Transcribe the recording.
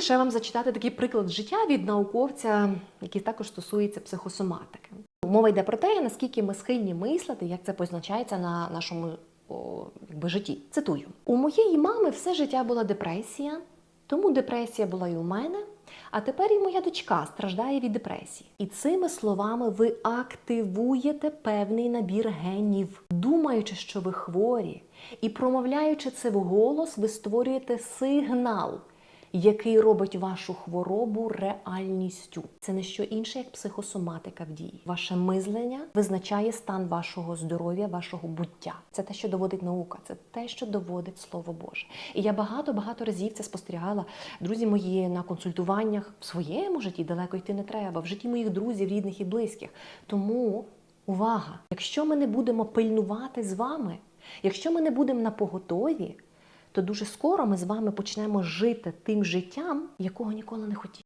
ще вам зачитати такий приклад життя від науковця, який також стосується психосоматики. Мова йде про те, наскільки ми схильні мислити, як це позначається на нашому о, якби, житті. Цитую: у моєї мами все життя була депресія, тому депресія була і у мене. А тепер і моя дочка страждає від депресії. І цими словами ви активуєте певний набір генів, думаючи, що ви хворі, і промовляючи це вголос, ви створюєте сигнал, який робить вашу хворобу реальністю. Це не що інше, як психосоматика в дії. Ваше мислення визначає стан вашого здоров'я, вашого буття. Це те, що доводить наука, це те, що доводить Слово Боже. І я багато-багато разів це спостерігала. Друзі мої на консультуваннях в своєму житті далеко йти не треба, в житті моїх друзів, рідних і близьких. Тому увага! Якщо ми не будемо пильнувати з вами, якщо ми не будемо на поготові, то дуже скоро ми з вами почнемо жити тим життям, якого ніколи не хотіли.